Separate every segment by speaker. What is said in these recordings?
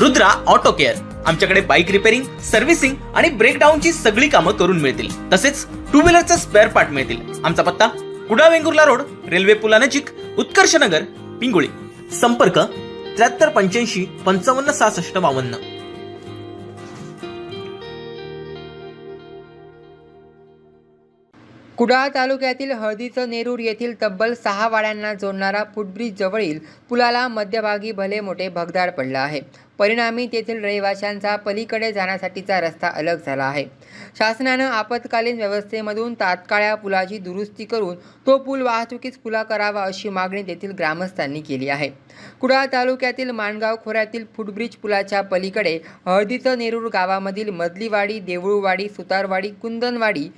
Speaker 1: Rudra auto care आमच्याकडे bike repairing servicing आणि ब्रेकडाऊनची सगळी कामं करून मिळतील. तसेच टू व्हीलरचे स्पेअर पार्ट मिळतील. आमचा पत्ता कुडा वेंगुर्ला रोड रेल्वे पुलानजीक उत्कर्ष नगर पिंगुळी. संपर्क त्र्याहत्तर पंच्याऐंशी पंचावन्न सहासष्ट बावन्न.
Speaker 2: कुडाळ तालुक्यातील हळदीचं नेरूर येथील तब्बल सहा वाड्यांना जोडणारा फुटब्रिज जवळील पुलाला मध्यभागी भले मोठे भगदाड पडलं आहे. परिणामी तेथील रहिवाशांचा पलीकडे जाण्यासाठीचा रस्ता अलग झाला आहे. शासनानं आपत्कालीन व्यवस्थेमधून तात्काळ पुलाची दुरुस्ती करून तो पूल वाहतुकीस खुला करावा अशी मागणी तेथील ग्रामस्थांनी केली आहे. कुडाळ तालुक्यातील माणगाव खोऱ्यातील फुटब्रिज पुलाच्या पलीकडे हळदीचं नेरूर गावामधील मधलीवाडी देऊळवाडी सुतारवाडी कुंदनवाडी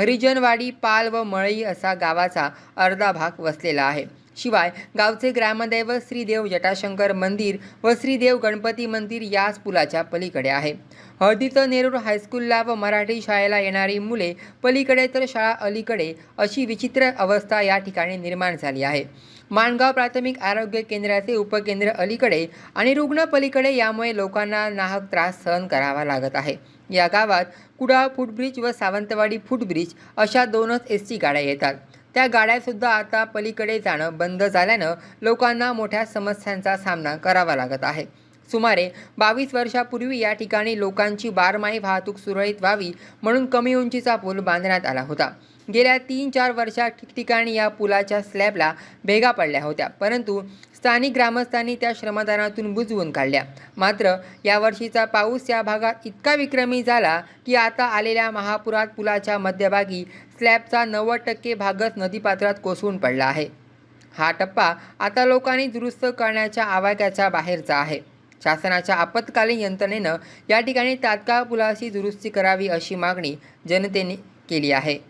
Speaker 2: हरिजनवाडी पाल व मळई असा गावाचा अर्धा भाग वसलेला आहे. शिवाय गावचे ग्रामदैव श्रीदेव जटाशंकर मंदिर व श्रीदेव गणपती मंदिर याच पुलाच्या पलीकडे आहे. हळदीचं नेरूर हायस्कूलला व मराठी शाळेला येणारी मुले पलीकडे तर शाळा अलीकडे अशी विचित्र अवस्था या ठिकाणी निर्माण झाली आहे. माणगाव प्राथमिक आरोग्य केंद्राचे उपकेंद्र अलीकडे आणि रुग्ण पलीकडे यामुळे लोकांना नाहक त्रास सहन करावा लागत आहे. या गावात कुडाळ फुटब्रिज व सावंतवाडी फुटब्रिज अशा दोनच एस टी गाड्या येतात. त्या गाड्यासुद्धा आता पलीकडे जाणं बंद झाल्यानं लोकांना मोठ्या समस्यांचा सामना करावा लागत आहे. सुमारे बावीस वर्षापूर्वी या ठिकाणी लोकांची बारमाही वाहतूक सुरळीत व्हावी म्हणून कमी उंचीचा पूल बांधण्यात आला होता. गेल्या तीन चार वर्षात ठिकठिकाणी या पुलाच्या स्लॅबला भेगा पडल्या होत्या. परंतु स्थानिक ग्रामस्थांनी त्या श्रमदानातून बुजवून काढल्या. मात्र यावर्षीचा पाऊस या भागात इतका विक्रमी झाला की आता आलेल्या महापुरात पुलाच्या मध्यभागी स्लॅबचा नव्वद टक्के भागच नदीपात्रात कोसळून पडला आहे. हा टप्पा आता लोकांनी दुरुस्त करण्याच्या आवाक्याच्या बाहेरचा आहे. शासनाच्या आपत्कालीन यंत्रणेनं या ठिकाणी तात्काळ पुलाची दुरुस्ती करावी अशी मागणी जनतेने केली आहे.